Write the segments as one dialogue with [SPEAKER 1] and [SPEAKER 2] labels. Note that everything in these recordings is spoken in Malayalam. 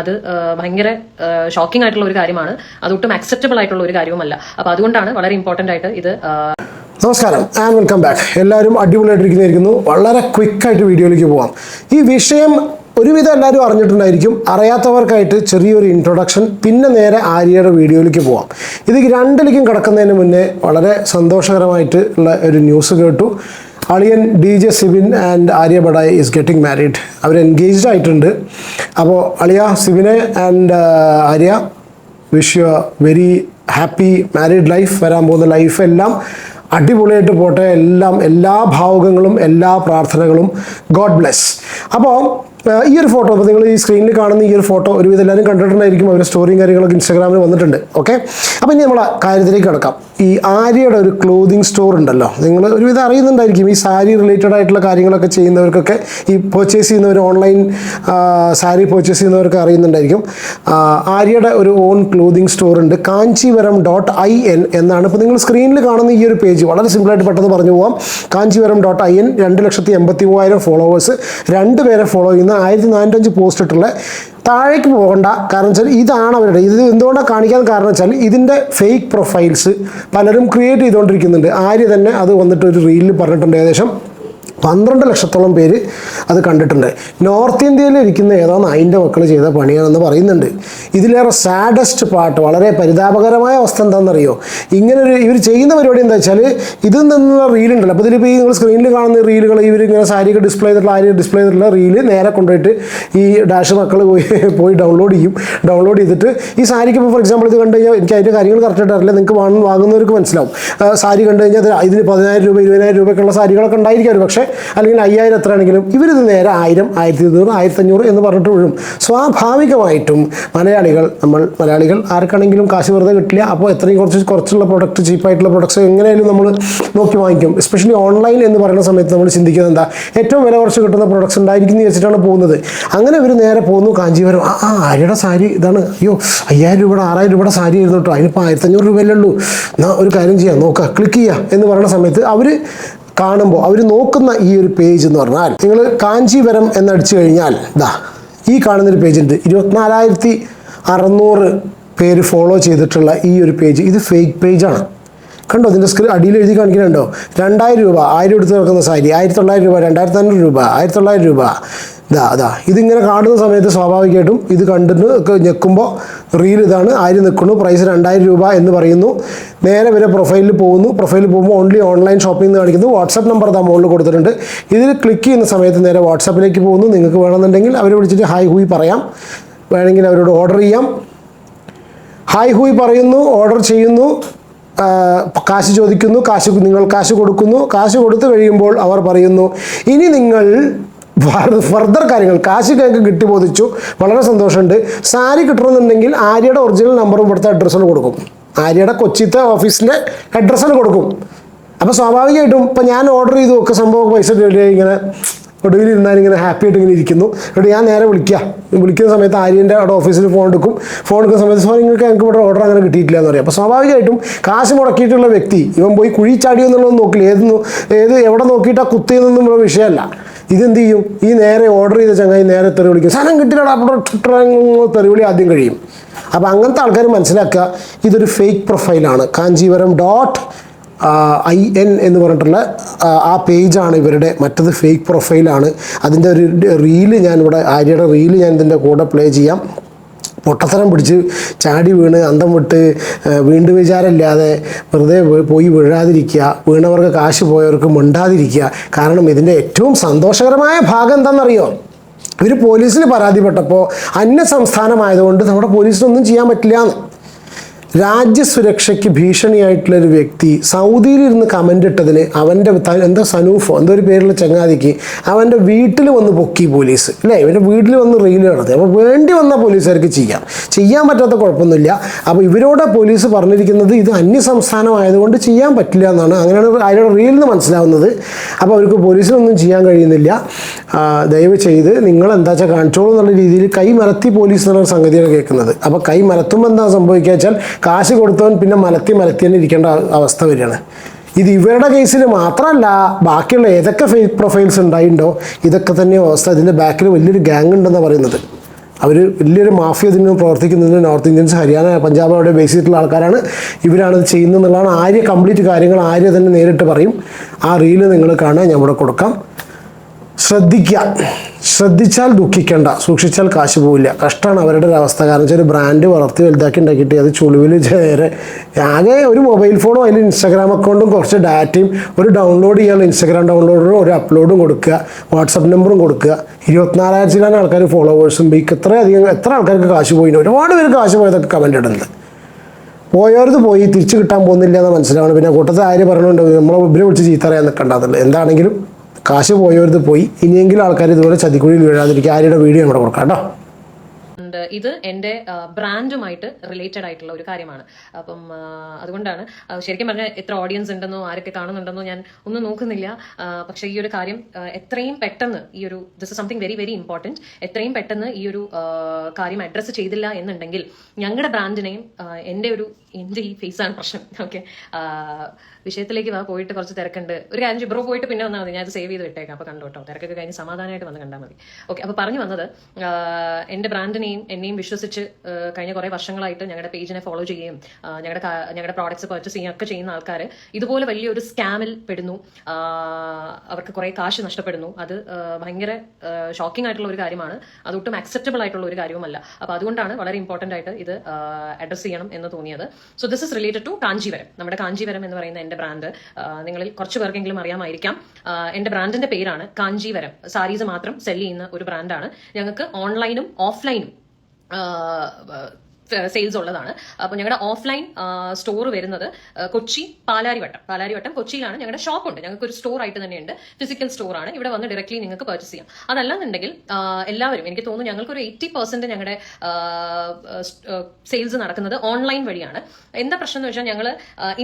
[SPEAKER 1] അത് ഭയങ്കര ഷോക്കിംഗ് ആയിട്ടുള്ള ഒരു കാര്യമാണ്. അതൊട്ടും അക്സെപ്റ്റബിൾ ആയിട്ടുള്ള ഒരു കാര്യവുമല്ല. അപ്പൊ അതുകൊണ്ടാണ് വളരെ ഇമ്പോർട്ടന്റ് ആയിട്ട് ഇത്
[SPEAKER 2] നമസ്കാരം. ആൻഡ് വെൽക്കം ബാക്ക് എല്ലാവരും അടിപൊളിയായിട്ടിരിക്കുന്നതായിരിക്കുന്നു. വളരെ ക്വിക്കായിട്ട് വീഡിയോയിലേക്ക് പോവാം. ഈ വിഷയം ഒരുവിധം എല്ലാവരും അറിഞ്ഞിട്ടുണ്ടായിരിക്കും. അറിയാത്തവർക്കായിട്ട് ചെറിയൊരു ഇൻട്രൊഡക്ഷൻ പിന്നെ നേരെ ആര്യയുടെ വീഡിയോയിലേക്ക് പോവാം. ഇത് രണ്ടിലേക്കും കിടക്കുന്നതിന് മുന്നേ വളരെ സന്തോഷകരമായിട്ട് ഉള്ള ഒരു ന്യൂസ് കേട്ടു. അളിയൻ D J Sibin and Arya Badai is getting married our engaged ആയിട്ടുണ്ട്. അപ്പോൾ അളിയ സിബിനെ and Arya wish you very happy married life വരാൻ പോകുന്ന ലൈഫ് എല്ലാം അടിപൊളിയായിട്ട് പോട്ടെ. എല്ലാം എല്ലാ ഭാവുകങ്ങളും എല്ലാ പ്രാർത്ഥനകളും. ഗോഡ് ബ്ലെസ് അപ്പോൾ ഈ ഒരു ഫോട്ടോ അപ്പോൾ നിങ്ങൾ ഈ സ്ക്രീനിൽ കാണുന്ന ഈ ഒരു ഫോട്ടോ ഒരുവിധം എല്ലാവരും കണ്ടിട്ടുണ്ടായിരിക്കും. അവരുടെ സ്റ്റോറിയും കാര്യങ്ങളൊക്കെ ഇൻസ്റ്റാഗ്രാമിൽ വന്നിട്ടുണ്ട്. ഓക്കെ അപ്പോൾ ഇനി നമ്മൾ കാര്യത്തിലേക്ക് കിടക്കാം. ഈ ആര്യയുടെ ഒരു ക്ലോതിങ് സ്റ്റോർ ഉണ്ടല്ലോ. നിങ്ങൾ ഒരുവിധം അറിയുന്നുണ്ടായിരിക്കും ഈ സാരി റിലേറ്റഡ് ആയിട്ടുള്ള കാര്യങ്ങളൊക്കെ ചെയ്യുന്നവർക്കൊക്കെ ഈ പർച്ചേസ് ചെയ്യുന്നവർ ഓൺലൈൻ സാരി പർച്ചേസ് ചെയ്യുന്നവർക്ക് അറിയുന്നുണ്ടായിരിക്കും. ആര്യയുടെ ഒരു ഓൺ ക്ലോതിങ് സ്റ്റോർ ഉണ്ട്. കാഞ്ചീവരം ഡോട്ട് ഐ എൻ എന്നാണ്. ഇപ്പോൾ നിങ്ങൾ സ്ക്രീനിൽ കാണുന്ന ഈ ഒരു പേജ് വളരെ സിമ്പിളായിട്ട് പെട്ടെന്ന് പറഞ്ഞു പോവാം. കാഞ്ചീവരം ഡോട്ട് ഐ എൻ രണ്ട് ലക്ഷത്തി എൺപത്തി മൂവായിരം ഫോളോവേഴ്സ് രണ്ട് പേരെ ഫോളോ ചെയ്യുന്ന ആയിരത്തി നാനൂറ്റഞ്ച് പോസ്റ്റ് ഇട്ടുള്ള താഴേക്ക് പോകണ്ട. കാരണം വെച്ചാൽ ഇതാണ് അവരുടെ ഇത് എന്തുകൊണ്ടാണ് കാണിക്കാൻ കാരണം വെച്ചാൽ ഇതിന്റെ ഫേക്ക് പ്രൊഫൈൽസ് പലരും ക്രിയേറ്റ് ചെയ്തുകൊണ്ടിരിക്കുന്നുണ്ട്. ആര്യ തന്നെ അത് വന്നിട്ട് ഒരു റീലിൽ പറഞ്ഞിട്ടുണ്ട് ഏകദേശം. പന്ത്രണ്ട് ലക്ഷത്തോളം പേര് അത് കണ്ടിട്ടുണ്ട്. നോർത്ത് ഇന്ത്യയിൽ ഇരിക്കുന്ന ഏതോ നായിന്റെ മക്കൾ ചെയ്ത പണിയാണെന്ന് പറയുന്നുണ്ട്. ഇതിലേറെ സാഡസ്റ്റ് പാട്ട് വളരെ പരിതാപകരമായ അവസ്ഥ എന്താണെന്നറിയോ? ഇങ്ങനൊരു ഇവർ ചെയ്യുന്ന പരിപാടി എന്താ വെച്ചാൽ ഇതിൽ നിന്നുള്ള റീലുണ്ടല്ലോ അപ്പോൾ ഇതിലിപ്പോൾ ഈ നിങ്ങൾ സ്ക്രീനിൽ കാണുന്ന റീലുകൾ ഇവർ ഇങ്ങനെ സാരിയൊക്കെ ഡിസ്പ്ലേ ചെയ്തിട്ടുള്ള ആര് ഡിസ്പ്ലേ ചെയ്തിട്ടുള്ള റീൽ നേരെ കൊണ്ടുപോയിട്ട് ഈ ഡാഷ് മക്കൾ പോയി പോയി ഡൗൺലോഡ് ചെയ്യും. ഡൗൺലോഡ് ചെയ്തിട്ട് ഈ സാരിക്ക് ഇപ്പോൾ ഫോർ എക്സാമ്പിൾ ഇത് കണ്ടു കഴിഞ്ഞാൽ എനിക്ക് അതിന്റെ കാര്യങ്ങൾ കറക്റ്റായിട്ട് അറിയില്ല. നിങ്ങൾക്ക് വാങ്ങുന്നവർക്ക് മനസ്സിലാവും. സാരി കണ്ടു കഴിഞ്ഞാൽ ഇതിന് പതിനായിരം രൂപ ഇരുപതിനായിരം രൂപയ്ക്കുള്ള സാരികളൊക്കെ ഉണ്ടായിരിക്കും പക്ഷേ അല്ലെങ്കിൽ അയ്യായിരം എത്ര ആണെങ്കിലും ഇവരിത് നേരെ ആയിരം ആയിരത്തി ഇരുന്നൂറ് ആയിരത്തി അഞ്ഞൂറ് എന്ന് പറഞ്ഞിട്ട് വിഴും. സ്വാഭാവികമായിട്ടും മലയാളികൾ നമ്മൾ മലയാളികൾ ആർക്കാണെങ്കിലും കാശ് വെറുതെ കിട്ടില്ല. അപ്പോൾ എത്രയും കുറച്ച് കുറച്ചുള്ള പ്രൊഡക്റ്റ് ചീപ്പായിട്ടുള്ള പ്രൊഡക്ട്സ് എങ്ങനെയായാലും നമ്മൾ നോക്കി വാങ്ങിക്കും. എസ്പെഷ്യലി ഓൺലൈൻ എന്ന് പറയുന്ന സമയത്ത് നമ്മൾ ചിന്തിക്കുന്നത് എന്താ? ഏറ്റവും വില കുറച്ച് കിട്ടുന്ന പ്രൊഡക്ട്സ് ഉണ്ടായിരിക്കും എന്ന് വെച്ചിട്ടാണ് പോകുന്നത്. അങ്ങനെ ഇവർ നേരെ പോകുന്നു കാഞ്ചീപുരം. ആ ആ ആര്യയുടെ സാരി ഇതാണ്. അയ്യോ അയ്യായിരം രൂപയുടെ ആറായിരം രൂപയുടെ സാരി ആയിരുന്നു കേട്ടോ. അതിനിപ്പോൾ ആയിരത്തഞ്ഞൂറ് രൂപയല്ലേ ഉള്ളൂ. എന്നാൽ ഒരു കാര്യം ചെയ്യാം നോക്കുക ക്ലിക്ക് ചെയ്യുക എന്ന് പറയുന്ന സമയത്ത് അവർ കാണുമ്പോൾ അവർ നോക്കുന്ന ഈ ഒരു പേജ് എന്ന് പറഞ്ഞാൽ നിങ്ങൾ കാഞ്ചീപുരം എന്നടിച്ചു കഴിഞ്ഞാൽ ഇതാ ഈ കാണുന്നൊരു പേജ് ഉണ്ട്. ഇരുപത്തിനാലായിരത്തി അറുന്നൂറ് പേര് ഫോളോ ചെയ്തിട്ടുള്ള ഈ ഒരു പേജ് ഇത് ഫേക്ക് പേജാണ് കണ്ടോ? ഇതിന്റെ സ്ക്രീൻ അടിയിൽ എഴുതി കാണിക്കുന്നുണ്ടോ? രണ്ടായിരം രൂപ ആയിരം എടുത്ത് നടക്കുന്ന സാരി ആയിരത്തി തൊള്ളായിരം രൂപ രണ്ടായിരത്തി അഞ്ഞൂറ് രൂപ ആയിരത്തി തൊള്ളായിരം രൂപ. ഇതാ അതാ ഇതിങ്ങനെ കാണുന്ന സമയത്ത് സ്വാഭാവികമായിട്ടും ഇത് കണ്ടിട്ട് ഒക്കെ ഞെക്കുമ്പോൾ റീൽ ഇതാണ്. ആര് നിൽക്കുന്നു പ്രൈസ് രണ്ടായിരം രൂപ എന്ന് പറയുന്നു. നേരെ വരെ പ്രൊഫൈലിൽ പോകുന്നു. പ്രൊഫൈലിൽ പോകുമ്പോൾ ഓൺലി ഓൺലൈൻ ഷോപ്പിംഗ് എന്ന് കാണിക്കുന്നു. വാട്സപ്പ് നമ്പർ താ മുകളിൽ കൊടുത്തിട്ടുണ്ട്. ഇതിൽ ക്ലിക്ക് ചെയ്യുന്ന സമയത്ത് നേരെ വാട്സപ്പിലേക്ക് പോകുന്നു. നിങ്ങൾക്ക് വേണമെന്നുണ്ടെങ്കിൽ അവരെ വിളിച്ചിട്ട് ഹായ് ഹൂയി പറയാം. വേണമെങ്കിൽ അവരോട് ഓർഡർ ചെയ്യാം. ഹായ് ഹൂയി പറയുന്നു ഓർഡർ ചെയ്യുന്നു. കാശ് ചോദിക്കുന്നു. കാശ് നിങ്ങൾ കാശ് കൊടുക്കുന്നു. കാശ് കൊടുത്തു കഴിയുമ്പോൾ അവർ പറയുന്നു ഇനി നിങ്ങൾ ഫർദർ കാര്യങ്ങൾ. കാശ് കേക്ക് കിട്ടി ബോധിച്ചു. വളരെ സന്തോഷമുണ്ട്. സാരി കിട്ടണമെന്നുണ്ടെങ്കിൽ ആര്യയുടെ ഒറിജിനൽ നമ്പറും ഇവിടുത്തെ അഡ്രസ്സിന് കൊടുക്കും. ആര്യയുടെ കൊച്ചിത്തെ ഓഫീസിന്റെ അഡ്രസ്സിന് കൊടുക്കും. അപ്പോൾ സ്വാഭാവികമായിട്ടും ഇപ്പം ഞാൻ ഓർഡർ ചെയ്തു ഒക്കെ സംഭവം പൈസ ഇങ്ങനെ ഒടുവിൽ ഇങ്ങനെ ഹാപ്പി ആയിട്ട് ഇങ്ങനെ ഇരിക്കുന്നു. എന്നിട്ട് ഞാൻ നേരെ വിളിക്കുക വിളിക്കുന്ന സമയത്ത് ആര്യന്റെ അവിടെ ഓഫീസിൽ ഫോൺ എടുക്കും. ഫോൺ എടുക്കുന്ന സമയത്ത് സോ നിങ്ങൾക്ക് ഞങ്ങൾക്ക് ഇവിടെ ഓർഡർ അങ്ങനെ കിട്ടിയിട്ടില്ല എന്ന് പറയും. അപ്പോൾ സ്വാഭാവികമായിട്ടും കാശ് മുടക്കിയിട്ടുള്ള വ്യക്തി ഇവൻ പോയി കുഴി ചാടിയോ എന്നുള്ളത് നോക്കില്ല. ഏത് ഏത് എവിടെ നോക്കിയിട്ടാണ് കുത്തിയതെന്നും ഇവിടെ വിഷയമല്ല. ഇതെന്ത് ചെയ്യും? ഈ നേരെ ഓർഡർ ചെയ്ത ചങ്ങായി നേരെ തെറി വിളിക്കും. സാധനം കിട്ടില്ലടാ തെറി വിളി ആദ്യം കഴിയും. അപ്പോൾ അങ്ങനത്തെ ആൾക്കാർ മനസ്സിലാക്കുക ഇതൊരു ഫേക്ക് പ്രൊഫൈലാണ് കാഞ്ചീപുരം ഡോട്ട് ഐ എൻ എന്ന് പറഞ്ഞിട്ടുള്ള ആ, പേജാണ് ഇവരുടെ മറ്റത് ഫേക്ക് പ്രൊഫൈലാണ് അതിന്റെ ഒരു റീൽ ഞാനിവിടെ ആര്യയുടെ റീൽ ഞാൻ ഇതിന്റെ കൂടെ പ്ലേ ചെയ്യാം. പൊട്ടത്തരം പിടിച്ച് ചാടി വീണ് അന്തം വിട്ട് വീണ്ടു വിചാരമില്ലാതെ വെറുതെ പോയി വീഴാതിരിക്കുക വീണവർക്ക് കാശ് പോയവർക്ക് മിണ്ടാതിരിക്കുക. കാരണം ഇതിന്റെ ഏറ്റവും സന്തോഷകരമായ ഭാഗം എന്താണെന്നറിയോ? ഇവർ പോലീസിൽ പരാതിപ്പെട്ടപ്പോൾ അന്യ സംസ്ഥാനമായതുകൊണ്ട് നമ്മുടെ പോലീസിനൊന്നും ചെയ്യാൻ പറ്റില്ല എന്ന്. രാജ്യസുരക്ഷയ്ക്ക് ഭീഷണിയായിട്ടുള്ള ഒരു വ്യക്തി സൗദിയിലിരുന്ന് കമന്റ് ഇട്ടതിന് അവന്റെ എന്താ സനൂഫോ? എന്തോ ഒരു പേരുള്ള ചങ്ങാതിക്ക് അവന്റെ വീട്ടിൽ വന്ന് പൊക്കി പോലീസ്. അല്ലേ ഇവന്റെ വീട്ടിൽ വന്ന് റീൽ നടത്തി അപ്പോൾ വേണ്ടി വന്ന പോലീസുകാർക്ക് ചെയ്യാം. ചെയ്യാൻ പറ്റാത്ത കുഴപ്പമൊന്നുമില്ല. അപ്പോൾ ഇവരോട് പോലീസ് പറഞ്ഞിരിക്കുന്നത് ഇത് അന്യസംസ്ഥാനമായതുകൊണ്ട് ചെയ്യാൻ പറ്റില്ല എന്നാണ്. അങ്ങനെയാണ് അയാളുടെ റീലിൽ നിന്ന് മനസ്സിലാവുന്നത്. അപ്പോൾ അവർക്ക് പോലീസിനൊന്നും ചെയ്യാൻ കഴിയുന്നില്ല. ദയവ് ചെയ്ത് നിങ്ങൾ എന്താ വെച്ചാൽ കാണിച്ചോളൂ എന്നുള്ള രീതിയിൽ കൈ മലത്തി പോലീസ് എന്നുള്ള സംഗതിയാണ് കേൾക്കുന്നത്. അപ്പോൾ കൈ മലത്തുമ്പോൾ എന്താ സംഭവിക്കുക വെച്ചാൽ കാശ് കൊടുത്തവൻ പിന്നെ മലത്തി മലത്തി തന്നെ ഇരിക്കേണ്ട അവസ്ഥ വരികയാണ്. ഇത് ഇവരുടെ കേസിൽ മാത്രമല്ല ബാക്കിയുള്ള ഏതൊക്കെ ഫേക്ക് പ്രൊഫൈൽസ് ഉണ്ടായിട്ടുണ്ടോ ഇതൊക്കെ തന്നെ അവസ്ഥ. ഇതിന്റെ ബാക്കിൽ വലിയൊരു ഗ്യാങ് ഉണ്ടെന്ന് പറയുന്നത്. അവർ വലിയൊരു മാഫിയ ഇതിന് പ്രവർത്തിക്കുന്നതിന് നോർത്ത് ഇന്ത്യൻസ് ഹരിയാന പഞ്ചാബ് അവിടെ ബേസ് ചെയ്തിട്ടുള്ള ആൾക്കാരാണ്. ഇവരാണത് ഇത് ചെയ്യുന്നത് എന്നുള്ളതാണ് ആര്യ കംപ്ലീറ്റ് കാര്യങ്ങൾ ആര്യ തന്നെ നേരിട്ട് പറയും. ആ റീൽ നിങ്ങൾ കാണാൻ ഞാൻ ഇവിടെ കൊടുക്കാം. ശ്രദ്ധിക്കുക. ശ്രദ്ധിച്ചാൽ ദുഃഖിക്കേണ്ട സൂക്ഷിച്ചാൽ കാശ് പോവില്ല. കഷ്ടമാണ് അവരുടെ ഒരു അവസ്ഥ. കാരണം വെച്ചാൽ ഒരു ബ്രാൻഡ് വളർത്തി വലുതാക്കി ഉണ്ടാക്കിയിട്ട് അത് ചുളിവിൽ ചേരെ. ആകെ ഒരു മൊബൈൽ ഫോണും അതിൽ ഇൻസ്റ്റാഗ്രാം അക്കൗണ്ടും കുറച്ച് ഡാറ്റയും ഒരു ഡൗൺലോഡ് ചെയ്യാനുള്ള ഇൻസ്റ്റാഗ്രാം ഡൗൺലോഡും ഒരു അപ്ലോഡും കൊടുക്കുക. വാട്സപ്പ് നമ്പറും കൊടുക്കുക. ഇരുപത്തിനാലായിരത്തിലാണ് ആൾക്കാർ ഫോളോവേഴ്സും ബീക്ക് എത്രയധികം എത്ര ആൾക്കാർക്ക് കാശ് പോയിട്ടുണ്ട് ഒരുപാട് പേര് കാശ് പോയതൊക്കെ കമന്റ് ഇടുന്നത് പോയവരത് പോയി തിരിച്ചു കിട്ടാൻ പോകുന്നില്ല എന്ന് മനസ്സിലാവണം. പിന്നെ കൂട്ടത്തിൽ ആര് പറഞ്ഞുകൊണ്ട് നമ്മളെ ഇവരെ വിളിച്ച് ചീത്ത അറിയാൻ എന്താണെങ്കിലും കാശ് പോയവരുത് പോയി. ഇനിയെങ്കിലും ആൾക്കാർ ഇതുപോലെ ചതിക്കുഴിയിൽ വീഴാതിരിക്കുക. ആരുടെ വീഡിയോ നമ്മുടെ കൊടുക്കാം കേട്ടോ.
[SPEAKER 1] ഇത് എന്റെ ബ്രാൻഡുമായിട്ട് റിലേറ്റഡ് ആയിട്ടുള്ള ഒരു കാര്യമാണ്. അപ്പം അതുകൊണ്ടാണ് ശരിക്കും പറഞ്ഞാൽ എത്ര ഓഡിയൻസ് ഉണ്ടെന്നോ ആരൊക്കെ കാണുന്നുണ്ടെന്നോ ഞാൻ ഒന്നും നോക്കുന്നില്ല. പക്ഷേ ഈ ഒരു കാര്യം എത്രയും പെട്ടെന്ന് ഈ ഒരു this is something very very important എത്രയും പെട്ടെന്ന് ഈ ഒരു കാര്യം അഡ്രസ്സ് ചെയ്തില്ല എന്നുണ്ടെങ്കിൽ ഞങ്ങളുടെ ബ്രാൻഡിനെയും എന്റെ ഒരു എന്റെ ഈ ഫേസാണ് പ്രശ്നം. ഓക്കെ. വിഷയത്തിലേക്ക് വാ പോയിട്ട് കുറച്ച് തിരക്കുണ്ട്. ഒരു കാര്യം ഇബ്രോ ബ്രോ പോയിട്ട് പിന്നെ വന്നാൽ മതി. ഞാൻ അത് സേവ് ചെയ്ത് വിട്ടേക്കാം. അപ്പോൾ കണ്ടോട്ടോ തിരക്കൊക്കെ കഴിഞ്ഞ് സമാധാനമായിട്ട് വന്ന് കണ്ടാൽ മതി. ഓക്കെ അപ്പോൾ പറഞ്ഞു വന്നത് എന്റെ ബ്രാൻഡിനെയും എന്നെയും വിശ്വസിച്ച് കഴിഞ്ഞ കുറേ വർഷങ്ങളായിട്ട് ഞങ്ങളുടെ പേജിനെ ഫോളോ ചെയ്യുകയും ഞങ്ങളുടെ ഞങ്ങളുടെ പ്രോഡക്റ്റ്സ് പർച്ചേസ് ചെയ്യുകയും ഒക്കെ ചെയ്യുന്ന ആൾക്കാർ ഇതുപോലെ വലിയൊരു സ്കാമിൽ പെടുന്നു. അവർക്ക് കുറേ കാശ് നഷ്ടപ്പെടുന്നു. അത് ഭയങ്കര ഷോക്കിംഗ് ആയിട്ടുള്ള ഒരു കാര്യമാണ്. അതൊട്ടും അക്സെപ്റ്റബിൾ ആയിട്ടുള്ള ഒരു കാര്യവുമല്ല. അപ്പോൾ അതുകൊണ്ടാണ് വളരെ ഇമ്പോർട്ടന്റ് ആയിട്ട് ഇത് അഡ്രസ് ചെയ്യണം എന്ന് തോന്നിയത്. So this is related to Kanchivaram നമ്മുടെ കാഞ്ചീവരം എന്ന് പറയുന്ന എന്റെ ബ്രാൻഡ് നിങ്ങളിൽ കുറച്ച് പേർക്കെങ്കിലും അറിയാമായിരിക്കാം. എന്റെ ബ്രാൻഡിന്റെ പേരാണ് കാഞ്ചീവരം സാരീസ് മാത്രം സെല്ല് ചെയ്യുന്ന ഒരു ബ്രാൻഡാണ് ഞങ്ങൾക്ക് ഓൺലൈനും ഓഫ്ലൈനും സെയിൽസ് ഉള്ളതാണ്. അപ്പോൾ ഞങ്ങളുടെ ഓഫ്ലൈൻ സ്റ്റോർ വരുന്നത് കൊച്ചി പാലാരിവട്ടം. പാലാരിവട്ടം കൊച്ചിയിലാണ് ഞങ്ങളുടെ ഷോപ്പ് ഉണ്ട്. ഞങ്ങൾക്ക് ഒരു സ്റ്റോർ ആയിട്ട് തന്നെയുണ്ട്. ഫിസിക്കൽ സ്റ്റോർ ആണ്. ഇവിടെ വന്ന് ഡയറക്റ്റ്ലി നിങ്ങൾക്ക് പർച്ചേസ് ചെയ്യാം. അതല്ലാന്നുണ്ടെങ്കിൽ എല്ലാവരും എനിക്ക് തോന്നുന്നു ഞങ്ങൾക്ക് ഒരു എയ്റ്റി പെർസെന്റ് ഞങ്ങളുടെ സെയിൽസ് നടക്കുന്നത് ഓൺലൈൻ വഴിയാണ്. എന്താ പ്രശ്നം എന്ന് വെച്ചാൽ ഞങ്ങൾ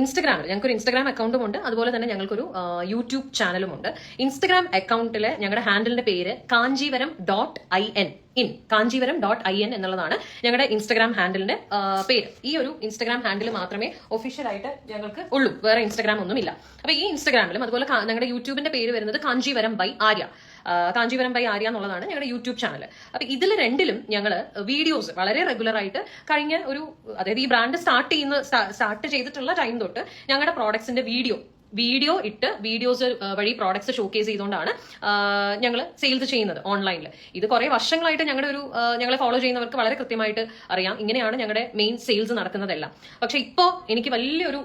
[SPEAKER 1] ഇൻസ്റ്റഗ്രാമിൽ ഞങ്ങൾക്കൊരു ഇൻസ്റ്റഗ്രാം അക്കൗണ്ടും ഉണ്ട്. അതുപോലെ തന്നെ ഞങ്ങൾക്കൊരു യൂട്യൂബ് ചാനലും ഉണ്ട്. ഇൻസ്റ്റഗ്രാം അക്കൗണ്ടിലെ ഞങ്ങളുടെ ഹാൻഡിലിന്റെ പേര് Kanchivaram dot I N in Kanchivaram dot I N എന്നുള്ളതാണ് ഞങ്ങളുടെ ഇൻസ്റ്റഗ്രാം ഹാൻഡിലിന്റെ പേര്. ഈ ഒരു ഇൻസ്റ്റഗ്രാം ഹാൻഡിൽ മാത്രമേ ഒഫീഷ്യൽ ആയിട്ട് ഞങ്ങൾക്ക് ഉള്ളൂ. വേറെ ഇൻസ്റ്റഗ്രാം ഒന്നുമില്ല. അപ്പൊ ഈ ഇൻസ്റ്റഗ്രാമിലും അതുപോലെ ഞങ്ങളുടെ യൂട്യൂബിന്റെ പേര് വരുന്നത് കാഞ്ചീവരം ബൈ ആര്യ. കാഞ്ചീപുരം ബൈ ആര്യ എന്നുള്ളതാണ് ഞങ്ങളുടെ യൂട്യൂബ് ചാനൽ അപ്പൊ ഇതിൽ രണ്ടിലും ഞങ്ങൾ വീഡിയോസ് വളരെ റെഗുലർ ആയിട്ട് കഴിഞ്ഞ ഒരു അതായത് ഈ ബ്രാൻഡ് സ്റ്റാർട്ട് ചെയ്യുന്ന സ്റ്റാർട്ട് ചെയ്തിട്ടുള്ള ടൈം തൊട്ട് ഞങ്ങളുടെ പ്രോഡക്ട്സിന്റെ വീഡിയോ വീഡിയോ ഇട്ട് വീഡിയോസ് വഴി പ്രോഡക്ട്സ് ഷോക്കേസ് ചെയ്തുകൊണ്ടാണ് ഞങ്ങൾ സെയിൽസ് ചെയ്യുന്നത് ഓൺലൈനിൽ ഇത് കുറേ വർഷങ്ങളായിട്ട് ഞങ്ങളുടെ ഒരു ഞങ്ങളെ ഫോളോ ചെയ്യുന്നവർക്ക് വളരെ കൃത്യമായിട്ട് അറിയാം. ഇങ്ങനെയാണ് ഞങ്ങളുടെ മെയിൻ സെയിൽസ് നടക്കുന്നതെല്ലാം. പക്ഷെ ഇപ്പോൾ എനിക്ക് വലിയൊരു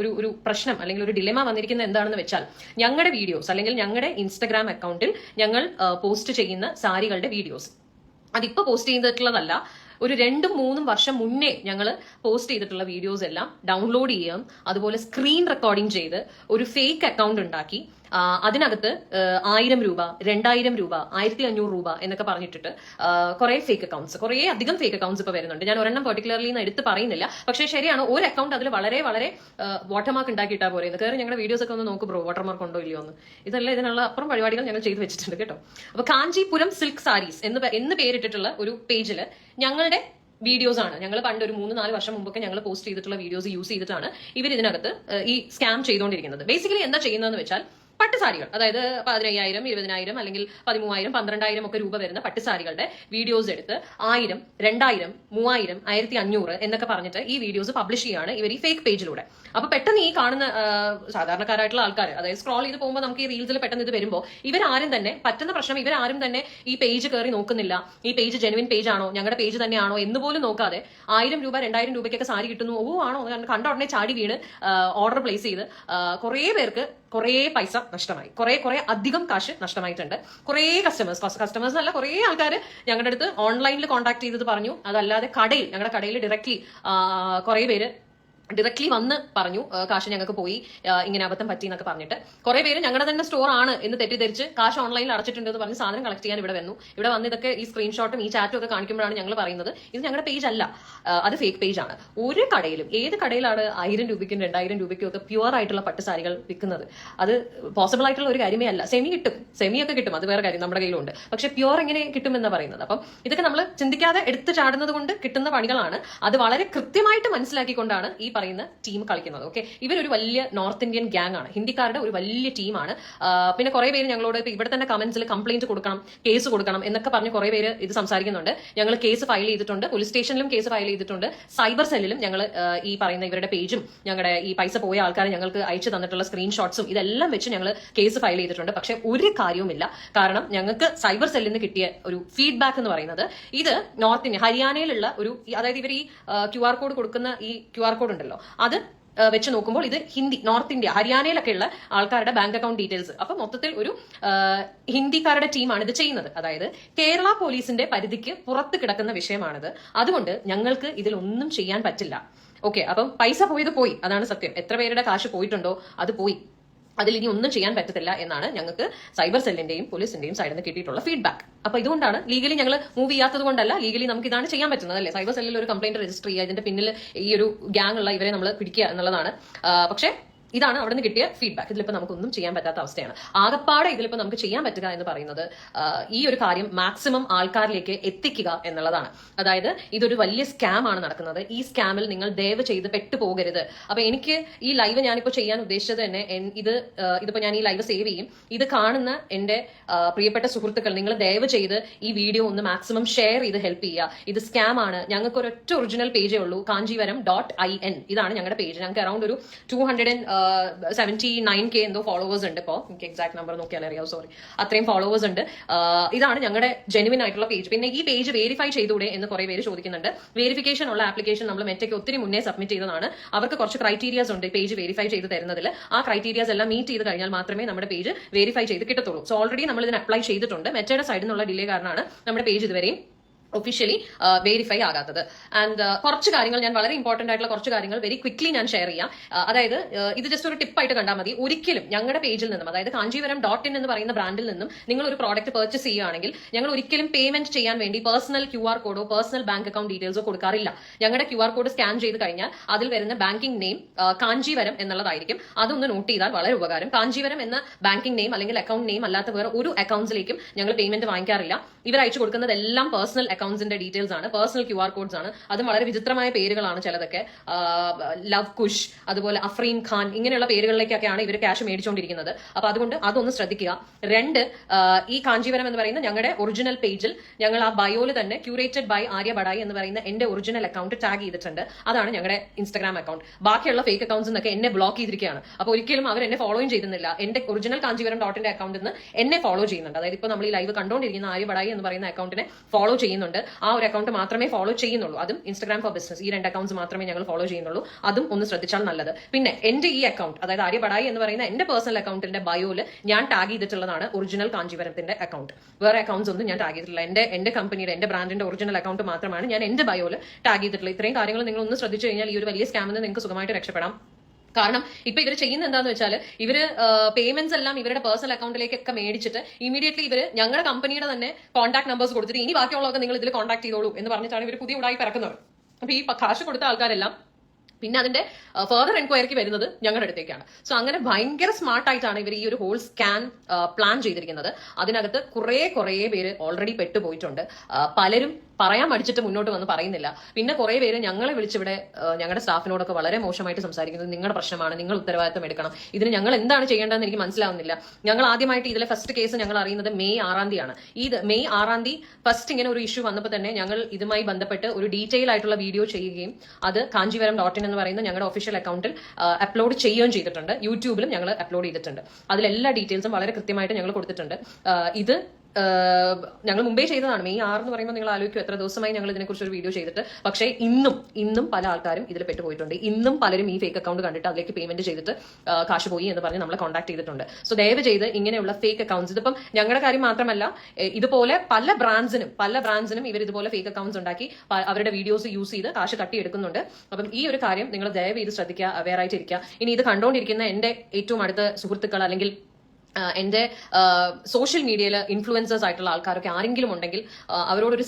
[SPEAKER 1] ഒരു ഒരു പ്രശ്നം അല്ലെങ്കിൽ ഒരു ഡിലെമ വന്നിരിക്കുന്നത് എന്താണെന്ന് വെച്ചാൽ ഞങ്ങളുടെ വീഡിയോസ് അല്ലെങ്കിൽ ഞങ്ങളുടെ ഇൻസ്റ്റഗ്രാം അക്കൗണ്ടിൽ ഞങ്ങൾ പോസ്റ്റ് ചെയ്യുന്ന സാരികളുടെ വീഡിയോസ് അതിപ്പോൾ പോസ്റ്റ് ചെയ്തിട്ടുള്ളതല്ല ഒരു രണ്ടും മൂന്നും വർഷം മുന്നേ ഞങ്ങൾ പോസ്റ്റ് ചെയ്തിട്ടുള്ള വീഡിയോസ് എല്ലാം ഡൗൺലോഡ് ചെയ്യാം. അതുപോലെ സ്ക്രീൻ റെക്കോർഡിംഗ് ചെയ്ത് ഒരു ഫേക്ക് അക്കൗണ്ട് ഉണ്ടാക്കി. അതിനകത്ത് ആയിരം രൂപ രണ്ടായിരം രൂപ ആയിരത്തി അഞ്ഞൂറ് രൂപ എന്നൊക്കെ പറഞ്ഞിട്ടിട്ട് കുറെ ഫേക്ക് അക്കൗണ്ട്സ് കുറേ അധികം ഫേക്ക് അക്കൗണ്ട്സ് ഇപ്പോൾ വരുന്നുണ്ട്. ഞാൻ ഒരെണ്ണം പെർട്ടിക്കുലർലി എന്ന് എടുത്ത് പറയുന്നില്ല. പക്ഷേ ശരിയാണ് ഒരു അക്കൗണ്ട് അതിൽ വളരെ വളരെ വാട്ടർമാർക്ക് ഉണ്ടാക്കിയിട്ടാ പോരുന്നത് കയറി ഞങ്ങളുടെ വീഡിയോസ് ഒക്കെ ഒന്ന് നോക്ക് ബ്രോ വാട്ടർമാർക്ക് ഉണ്ടോ ഇല്ലയോ എന്ന്. ഇതല്ല ഇതിനുള്ള അപ്പുറം പരിപാടികൾ ഞങ്ങൾ ചെയ്തു വെച്ചിട്ടുണ്ട് കേട്ടോ. അപ്പൊ കാഞ്ചിപുരം സിൽക്ക് സാരീസ് എന്ന് എന്ന് പേരിട്ടിട്ടുള്ള ഒരു പേജിൽ ഞങ്ങളുടെ വീഡിയോസ് ആണ്. ഞങ്ങൾ പണ്ട് ഒരു മൂന്ന് നാല് വർഷം മുമ്പൊക്കെ ഞങ്ങൾ പോസ്റ്റ് ചെയ്തിട്ടുള്ള വീഡിയോസ് യൂസ് ചെയ്തിട്ടാണ് ഇവർ ഇതിനകത്ത് ഈ സ്കാം ചെയ്തുകൊണ്ടിരിക്കുന്നത് ബേസിക്കലി എന്താ ചെയ്യുന്നതെന്ന് വെച്ചാൽ പട്ടുസാരികൾ അതായത് പതിനയ്യായിരം ഇരുപതിനായിരം അല്ലെങ്കിൽ പതിമൂവായിരം പന്ത്രണ്ടായിരം ഒക്കെ രൂപ വരുന്ന പട്ടുസാരികളുടെ വീഡിയോസ് എടുത്ത് ആയിരം രണ്ടായിരം മൂവായിരം ആയിരത്തി അഞ്ഞൂറ് എന്നൊക്കെ പറഞ്ഞിട്ട് ഈ വീഡിയോസ് പബ്ലിഷ് ചെയ്യാണ് ഇവർ ഈ ഫേക്ക് പേജിലൂടെ അപ്പൊ പെട്ടെന്ന് ഈ കാണുന്ന സാധാരണക്കാരായിട്ടുള്ള ആൾക്കാർ അതായത് സ്ക്രോൾ ചെയ്ത് പോകുമ്പോൾ നമുക്ക് ഈ റീൽസിൽ പെട്ടെന്ന് ഇത് വരുമ്പോൾ ഇവരാരും തന്നെ പറ്റുന്ന പ്രശ്നം ഇവരാരും തന്നെ ഈ പേജ് കയറി നോക്കുന്നില്ല. ഈ പേജ് ജെനുവിൻ പേജ് ആണോ ഞങ്ങളുടെ പേജ് തന്നെയാണോ എന്ന് പോലും നോക്കാതെ ആയിരം രൂപ രണ്ടായിരം രൂപയ്ക്കൊക്കെ സാരി കിട്ടുന്നു ഓ ആണോ കണ്ട ഉടനെ ചാടി വീണ് ഓർഡർ പ്ലേസ് ചെയ്ത് കുറേ പേർക്ക് കുറേ പൈസ നഷ്ടമായി. കുറേ കുറേ അധികം കാശ് നഷ്ടമായിട്ടുണ്ട്. കുറേ കസ്റ്റമേഴ്സ് കസ്റ്റമേഴ്സ് അല്ല കുറേ ആൾക്കാർ ഞങ്ങളുടെ അടുത്ത് ഓൺലൈനിൽ കോൺടാക്ട് ചെയ്തത് പറഞ്ഞു. അതല്ലാതെ കടയിൽ ഞങ്ങളുടെ കടയിൽ ഡയറക്റ്റ്ലി കുറേ പേര് ഡയറക്ട്ലി വന്ന് പറഞ്ഞു കാശ് ഞങ്ങൾക്ക് പോയി ഇങ്ങനെ അബദ്ധം പറ്റി എന്നൊക്കെ പറഞ്ഞിട്ട്. കുറെ പേര് ഞങ്ങളുടെ തന്നെ സ്റ്റോർ ആണ് എന്ന് തെറ്റിദ്ധരിച്ച് കാശ് ഓൺലൈനിൽ അടച്ചിട്ടുണ്ട് എന്ന് പറഞ്ഞ് സാധനം കളക്ട് ചെയ്യാൻ ഇവിടെ വന്നു. ഇവിടെ വന്ന് ഇതൊക്കെ ഈ സ്ക്രീൻഷോട്ടും ഈ ചാറ്റും ഒക്കെ കാണിക്കുമ്പോഴാണ് ഞങ്ങൾ പറയുന്നത്. ഇത് ഞങ്ങളുടെ പേജ് അല്ല. അത് ഫേക്ക് പേജ് ആണ്. ഒരു കടയിലും ഏത് കടയിലാണ് ആയിരം രൂപയ്ക്കും രണ്ടായിരം രൂപയ്ക്കും ഒക്കെ പ്യുവർ ആയിട്ടുള്ള പട്ട് സാരികൾ വിൽക്കുന്നത്? അത് പോസിബിൾ ആയിട്ടുള്ള ഒരു കാര്യമേ അല്ല. സെമി കിട്ടും. സെമി ഒക്കെ കിട്ടും. അത് വേറെ കാര്യം. നമ്മുടെ കയ്യിലുണ്ട്. പക്ഷെ പ്യുവർ എങ്ങനെ കിട്ടുമെന്ന് പറയുന്നത്. അപ്പം ഇതൊക്കെ നമ്മൾ ചിന്തിക്കാതെ എടുത്തു ചാടുന്നത് കൊണ്ട് കിട്ടുന്ന പണികളാണ്. അത് വളരെ കൃത്യമായിട്ട് മനസ്സിലാക്കിക്കൊണ്ടാണ് ഈ പറയുന്ന ടീം കളിക്കുന്നത്. ഓക്കെ ഇവരൊരു വലിയ നോർത്ത് ഇന്ത്യൻ ഗ്യാങ് ആണ്. ഹിന്ദിക്കാരുടെ ഒരു വലിയ ടീമാണ് പിന്നെ കുറെ പേര് ഞങ്ങളോട് ഇവിടെ തന്നെ കമന്റ്സിൽ കംപ്ലൈന്റ് കൊടുക്കണം കേസ് കൊടുക്കണം എന്നൊക്കെ പറഞ്ഞ് കുറെ പേര് ഇത് സംസാരിക്കുന്നുണ്ട്. ഞങ്ങൾ കേസ് ഫയൽ ചെയ്തിട്ടുണ്ട്. പോലീസ് സ്റ്റേഷനിലും കേസ് ഫയൽ ചെയ്തിട്ടുണ്ട്. സൈബർ സെല്ലിലും ഞങ്ങൾ ഈ പറയുന്ന ഇവരുടെ പേജും ഞങ്ങളുടെ ഈ പൈസ പോയ ആൾക്കാരെ ഞങ്ങൾക്ക് അയച്ചു തന്നിട്ടുള്ള സ്ക്രീൻഷോട്ട്സും ഇതെല്ലാം വെച്ച് ഞങ്ങൾ കേസ് ഫയൽ ചെയ്തിട്ടുണ്ട്. പക്ഷെ ഒരു കാര്യവുമില്ല. കാരണം ഞങ്ങൾക്ക് സൈബർ സെല്ലിൽ നിന്ന് കിട്ടിയ ഒരു ഫീഡ്ബാക്ക് എന്ന് പറയുന്നത് ഇത് നോർത്ത് ഇന്ത്യ ഹരിയാനയിലുള്ള ഒരു അതായത് ഇവർ ഈ ക്യു ആർ കോഡ് കൊടുക്കുന്ന ഈ ക്യു ആർ കോഡ് ഉണ്ടല്ലോ. അത് വെച്ച് നോക്കുമ്പോൾ ഇത് ഹിന്ദി നോർത്ത് ഇന്ത്യ ഹരിയാനയിലൊക്കെ ഉള്ള ആൾക്കാരുടെ ബാങ്ക് അക്കൗണ്ട് ഡീറ്റെയിൽസ്. അപ്പൊ മൊത്തത്തിൽ ഒരു ഹിന്ദിക്കാരുടെ ടീമാണ് ഇത് ചെയ്യുന്നത്. അതായത് കേരള പോലീസിന്റെ പരിധിക്ക് പുറത്ത് കിടക്കുന്ന വിഷയമാണിത്. അതുകൊണ്ട് ഞങ്ങൾക്ക് ഇതിലൊന്നും ചെയ്യാൻ പറ്റില്ല. ഓക്കെ അപ്പം പൈസ പോയത് പോയി. അതാണ് സത്യം. എത്ര പേരുടെ കാശ് പോയിട്ടുണ്ടോ അത് പോയി. അതിൽ ഇനി ഒന്നും ചെയ്യാൻ പറ്റത്തില്ല എന്നാണ് ഞങ്ങൾക്ക് സൈബർ സെല്ലിന്റെയും പോലീസിന്റെയും സൈഡിൽ നിന്ന് കിട്ടിയിട്ടുള്ള ഫീഡ്ബാക്ക് അപ്പൊ ഇതുകൊണ്ടാണ് ലീഗലി ഞങ്ങൾ മൂവ് ചെയ്യാത്തത് കൊണ്ടല്ല ലീഗലി നമുക്ക് ഇതാണ് ചെയ്യാൻ പറ്റുന്നത് അല്ലേ? സൈബർ സെല്ലിൽ ഒരു കംപ്ലൈന്റ് രജിസ്റ്റർ ചെയ്യുക ഇതിന്റെ പിന്നിൽ ഈ ഒരു ഗ്യാങ് ഉള്ള ഇവരെ നമ്മൾ പിടിക്കുക എന്നുള്ളതാണ്. പക്ഷേ ഇതാണ് അവിടെ നിന്ന് കിട്ടിയ ഫീഡ്ബാക്ക് ഇതിലിപ്പോൾ നമുക്കൊന്നും ചെയ്യാൻ പറ്റാത്ത അവസ്ഥയാണ്. ആകപ്പാടെ ഇതിലിപ്പോൾ നമുക്ക് ചെയ്യാൻ പറ്റുക എന്ന് പറയുന്നത് ഈ ഒരു കാര്യം മാക്സിമം ആൾക്കാരിലേക്ക് എത്തിക്കുക എന്നുള്ളതാണ്. അതായത് ഇതൊരു വലിയ സ്കാം ആണ് നടക്കുന്നത്. ഈ സ്കാമിൽ നിങ്ങൾ ദയവ് ചെയ്ത് പെട്ടുപോകരുത്. അപ്പൊ എനിക്ക് ഈ ലൈവ് ഞാനിപ്പോൾ ചെയ്യാൻ ഉദ്ദേശിച്ചത് തന്നെ ഇത് ഇതിപ്പോ ഞാൻ ഈ ലൈവ് സേവ് ചെയ്യും. ഇത് കാണുന്ന എന്റെ പ്രിയപ്പെട്ട സുഹൃത്തുക്കൾ നിങ്ങൾ ദയവ് ചെയ്ത് ഈ വീഡിയോ ഒന്ന് മാക്സിമം ഷെയർ ചെയ്ത് ഹെൽപ്പ് ചെയ്യുക. ഇത് സ്കാം ആണ്. ഞങ്ങൾക്ക് ഒരൊറ്റ ഒറിജിനൽ പേജേ ഉള്ളൂ കാഞ്ചീവരം ഡോട്ട് ഐ എൻ ഇതാണ് ഞങ്ങളുടെ പേജ് ഞങ്ങൾക്ക് അറൌണ്ട് ഒരു two hundred and seventy nine K എന്തോ ഫോളോവേഴ്സ് ഉണ്ട് ഇപ്പോൾ എനിക്ക് എക്സാക്ട് നമ്പർ നോക്കിയാൽ അറിയാം സോറി അത്രയും ഫോളോവേഴ്സ് ഉണ്ട്. ഇതാണ് ഞങ്ങളുടെ ജെനുവിൻ ആയിട്ടുള്ള പേജ് പിന്നെ ഈ പേജ് വെരിഫൈ ചെയ്തൂടെ എന്ന് കുറെ പേര് ചോദിക്കുന്നുണ്ട്. വെരിഫിക്കേഷൻ ഉള്ള ആപ്ലിക്കേഷൻ നമ്മൾ മെറ്റയ്ക്ക് ഒത്തിരി മുന്നേ സബ്മിറ്റ് ചെയ്തതാണ്. അവർക്ക് കുറച്ച് ക്രൈറ്റീരിയാസ് ഉണ്ട് പേജ് വെരിഫൈ ചെയ്ത് തരുന്നതിൽ ആ ക്രൈറ്റീരിയാസ് എല്ലാം മീറ്റ് ചെയ്ത് കഴിഞ്ഞാൽ മാത്രമേ നമ്മുടെ പേജ് വെരിഫൈ ചെയ്ത് കിട്ടത്തുള്ളൂ. സോ ഓൾറെഡി നമ്മൾ ഇതിന് അപ്ലൈ ചെയ്തിട്ടുണ്ട്. മെറ്റയുടെ സൈഡിൽ നിന്നുള്ള ഡിലേ കാരണമാണ് നമ്മുടെ പേജ് ഇതുവരെയും ഒഫീഷ്യലി വെരിഫൈ ആകാത്തത്. ആൻഡ് കുറച്ച് കാര്യങ്ങൾ ഞാൻ വളരെ ഇമ്പോർട്ടന്റ് ആയിട്ടുള്ള കുറച്ച് കാര്യങ്ങൾ വെരി ക്വിക്ലി ഞാൻ ഷെയർ ചെയ്യാം. അതായത് ഇത് ജസ്റ്റ് ഒരു ടിപ്പായിട്ട് കണ്ടാൽ മതി. ഒരിക്കലും ഞങ്ങളുടെ പേജിൽ നിന്നും അതായത് കാഞ്ചീവരം ഡോട്ട് ഇൻ എന്ന് പറയുന്ന ബ്രാൻഡിൽ നിന്നും നിങ്ങൾ ഒരു പ്രോഡക്റ്റ് പർച്ചേസ് ചെയ്യുകയാണെങ്കിൽ ഞങ്ങൾ ഒരിക്കലും പേയ്മെന്റ് ചെയ്യാൻ വേണ്ടി പേഴ്സണൽ ക്യു ആർ കോഡോ പേഴ്സണൽ ബാങ്ക് അക്കൗണ്ട് ഡീറ്റെയിൽസോ കൊടുക്കാറില്ല. ഞങ്ങളുടെ ക്യു ആർ കോഡ് സ്കാൻ ചെയ്ത് കഴിഞ്ഞാൽ അതിൽ വരുന്ന ബാങ്കിംഗ് നെയിം കാഞ്ചീവരം എന്നുള്ളതായിരിക്കും. അതൊന്ന് നോട്ട് ചെയ്താൽ വളരെ ഉപകാരം. കാഞ്ചീവരം എന്ന ബാങ്കിംഗ് നെയിം അല്ലെങ്കിൽ അക്കൗണ്ട് നെയിം അല്ലാത്ത വേറെ ഒരു അക്കൗണ്ട്സിലേക്കും ഞങ്ങൾ പേയ്മെന്റ് വാങ്ങിക്കാറില്ല. ഇവർ അയച്ചു കൊടുക്കുന്നതെല്ലാം പേഴ്സണൽ അക്കൗണ്ട്സിന്റെ ഡീറ്റെയിൽസ് ആണ് പേഴ്സണൽ ക്യു ആർ കോഡ്സ് ആണ്. അതും വളരെ വിചിത്രമായ പേരുകളാണ് ചിലതൊക്കെ. ലവ് കുഷ് അതുപോലെ അഫ്രീൻ ഖാൻ ഇങ്ങനെയുള്ള പേരുകളിലേക്കൊക്കെയാണ് ഇവർ ക്യാഷ് മേടിച്ചുകൊണ്ടിരിക്കുന്നത് അപ്പൊ അതുകൊണ്ട് അതൊന്ന് ശ്രദ്ധിക്കുക. രണ്ട് ഈ കാഞ്ചീവരം എന്ന് പറയുന്ന ഞങ്ങളുടെ ഒറിജിനൽ പേജിൽ ഞങ്ങൾ ആ ബയോയിൽ തന്നെ ക്യൂറേറ്റഡ് ബൈ ആര്യ ബഡായി എന്ന് പറയുന്ന എന്റെ ഒറിജിനൽ അക്കൗണ്ട് ടാഗ് ചെയ്തിട്ടുണ്ട്. അതാണ് ഞങ്ങളുടെ ഇൻസ്റ്റാഗ്രാം അക്കൗണ്ട് ബാക്കിയുള്ള ഫേക്ക് അക്കൗണ്ട്സ് എന്നൊക്കെ എന്നെ ബ്ലോക്ക് ചെയ്തിരിക്കുകയാണ് അപ്പൊ ഒരിക്കലും അവർ എന്നെ ഫോളോയും ചെയ്യുന്നില്ല എന്റെ ഒറിജിനൽ കാഞ്ചീവരം ഡോട്ടിന്റെ അക്കൗണ്ടിൽ നിന്ന് എന്നെ ഫോളോ ചെയ്യുന്നുണ്ട്. അതായത് ഇപ്പോൾ നമ്മൾ ഈ ലൈവ് കണ്ടുകൊണ്ടിരിക്കുന്ന ആര്യ ബഡായി എന്ന് പറയുന്ന അക്കൗണ്ടിനെ ഫോളോ ചെയ്യുന്നുണ്ട്. ആ ഒരു അക്കൗണ്ട് മാത്രമേ ഫോളോ ചെയ്യുന്നുള്ളൂ. അതും ഇൻസ്റ്റാഗ്രാം ഫോർ ബിസിനസ് ഈ രണ്ട് അക്കൗണ്ട്സ് മാത്രമേ ഞങ്ങൾ ഫോളോ ചെയ്യുന്നുള്ളൂ. അതും ഒന്ന് ശ്രദ്ധിച്ചാൽ നല്ലത്. പിന്നെ എന്റെ ഈ അക്കൗണ്ട് അതായത് ആര്യ ബഡായി എന്ന് പറയുന്ന എന്റെ പേഴ്സണൽ അക്കൗണ്ടിന്റെ ബയോയിൽ ഞാൻ ടാഗ് ചെയ്തിട്ടുള്ളതാണ് ഒറിജിനൽ കാഞ്ചീപുരത്തിന്റെ അക്കൗണ്ട് വേറെ അക്കൗണ്ട്സ് ഒന്നും ഞാൻ ടാഗ് ചെയ്തിട്ടില്ല. എന്റെ എന്റെ കമ്പനിയുടെ എന്റെ ബ്രാൻഡിന്റെ ഒറിജിനൽ അക്കൗണ്ട് മാത്രമാണ് ഞാൻ എന്റെ ബയോയിൽ ടാഗ് ചെയ്തിട്ടുള്ളത്. ഇത്രയും കാര്യങ്ങൾ നിങ്ങൾ ഒന്ന് ശ്രദ്ധിച്ചു കഴിഞ്ഞാൽ ഈ ഒരു വലിയ സ്കാമിൽ നിന്ന് നിങ്ങൾക്ക് സുഖമായിട്ട് രക്ഷപ്പെടാം. കാരണം ഇപ്പൊ ഇവർ ചെയ്യുന്ന എന്താന്ന് വെച്ചാൽ ഇവർ പേയ്മെന്റ്സ് എല്ലാം ഇവരുടെ പേഴ്സണൽ അക്കൗണ്ടിലേക്കൊക്കെ മേടിച്ചിട്ട് ഇമീഡിയറ്റ്ലി ഇവർ ഞങ്ങളുടെ കമ്പനിയുടെ തന്നെ കോൺടാക്ട് നമ്പേഴ്സ് കൊടുത്തിട്ട് ഇനി ബാക്കിയുള്ളതൊക്കെ നിങ്ങൾ ഇതിൽ കോൺടാക്ട് ചെയ്തോളൂ എന്ന് പറഞ്ഞിട്ടാണ് ഇവർ പുതിയ ഉടായി പിറക്കുന്നത്. അപ്പൊ ഈ കാശ് കൊടുത്ത ആൾക്കാരെല്ലാം പിന്നെ അതിന്റെ ഫെർദർ എൻക്വയറിക്ക് വരുന്നത് ഞങ്ങളുടെ അടുത്തേക്കാണ്. സോ അങ്ങനെ ഭയങ്കര സ്മാർട്ട് ആയിട്ടാണ് ഇവർ ഈ ഒരു ഹോൾ സ്കാൻ പ്ലാൻ ചെയ്തിരിക്കുന്നത്. അതിനകത്ത് കുറെ കുറെ പേര് ഓൾറെഡി പെട്ടുപോയിട്ടുണ്ട്. പലരും പറയാൻ മടിച്ചിട്ട് മുന്നോട്ട് വന്ന് പറയുന്നില്ല. പിന്നെ കുറെ പേര് ഞങ്ങളെ വിളിച്ചിവിടെ ഞങ്ങളുടെ സ്റ്റാഫിനോടൊക്കെ വളരെ മോശമായിട്ട് സംസാരിക്കുന്നത് നിങ്ങളുടെ പ്രശ്നമാണ് നിങ്ങൾ ഉത്തരവാദിത്തം എടുക്കണം. ഇതിന് ഞങ്ങൾ എന്താണ് ചെയ്യേണ്ടതെന്ന് എനിക്ക് മനസ്സിലാവുന്നില്ല. ഞങ്ങൾ ആദ്യമായിട്ട് ഇതിലെ ഫസ്റ്റ് കേസ് ഞങ്ങൾ അറിയുന്നത് മെയ് ആറാം തീയതിയാണ്. ഈ മെയ് ആറാം തീയതി ഫസ്റ്റ് ഇങ്ങനെ ഒരു ഇഷ്യൂ വന്നപ്പോൾ തന്നെ ഞങ്ങൾ ഇതുമായി ബന്ധപ്പെട്ട് ഒരു ഡീറ്റെയിൽ ആയിട്ടുള്ള വീഡിയോ ചെയ്യുകയും അത് കാഞ്ചീവരം ഡോട്ട് ഇൻ എന്ന് പറയുന്ന ഞങ്ങളുടെ ഒഫീഷ്യൽ അക്കൗണ്ടിൽ അപ്ലോഡ് ചെയ്യുകയും ചെയ്തിട്ടുണ്ട്. യൂട്യൂബിലും ഞങ്ങൾ അപ്ലോഡ് ചെയ്തിട്ടുണ്ട്. അതിലെല്ലാ ഡീറ്റെയിൽസും വളരെ കൃത്യമായിട്ട് ഞങ്ങൾ കൊടുത്തിട്ടുണ്ട്. ഇത് ഞങ്ങൾ മുമ്പേ ചെയ്തതാണ്. മെയ് ആറ് എന്ന് പറയുമ്പോൾ നിങ്ങൾ ആലോചിക്കും എത്ര ദിവസമായി ഞങ്ങൾ ഇതിനെക്കുറിച്ച് ഒരു വീഡിയോ ചെയ്തിട്ട്. പക്ഷേ ഇന്നും ഇന്നും പല ആൾക്കാരും ഇതിൽ പെട്ടുപോയിട്ടുണ്ട്. ഇന്നും പലരും ഈ ഫേക്ക് അക്കൗണ്ട് കണ്ടിട്ട് അതിലേക്ക് പേയ്മെന്റ് ചെയ്തിട്ട് കാശ് പോയി എന്ന് പറഞ്ഞ് നമ്മളെ കോൺടാക്ട് ചെയ്തിട്ടുണ്ട്. സോ ദയവ് ചെയ്ത് ഇങ്ങനെയുള്ള ഫേക്ക് അക്കൗണ്ട്സ് ഇതിപ്പം ഞങ്ങളുടെ കാര്യം മാത്രമല്ല ഇതുപോലെ പല ബ്രാൻഡ്സിനും പല ബ്രാൻഡ്സിനും ഇവർ ഇതുപോലെ ഫേക്ക് അക്കൗണ്ട്സ് ഉണ്ടാക്കി അവരുടെ വീഡിയോസ് യൂസ് ചെയ്ത് കാശ് തട്ടിയെടുക്കുന്നുണ്ട് അപ്പം ഈ ഒരു കാര്യം നിങ്ങൾ ദയവ് ചെയ്ത് ശ്രദ്ധിക്കുക അവെയർ ആയിട്ടിരിക്കുക. ഇനി ഇത് കണ്ടുകൊണ്ടിരിക്കുന്ന എന്റെ ഏറ്റവും അടുത്ത സുഹൃത്തുക്കൾ അല്ലെങ്കിൽ എന്റെ സോഷ്യൽ മീഡിയയിൽ ഇൻഫ്ലുവൻസേഴ്സ് ആയിട്ടുള്ള ആൾക്കാരൊക്കെ ആരെങ്കിലും ഉണ്ടെങ്കിൽ അവരോടൊരു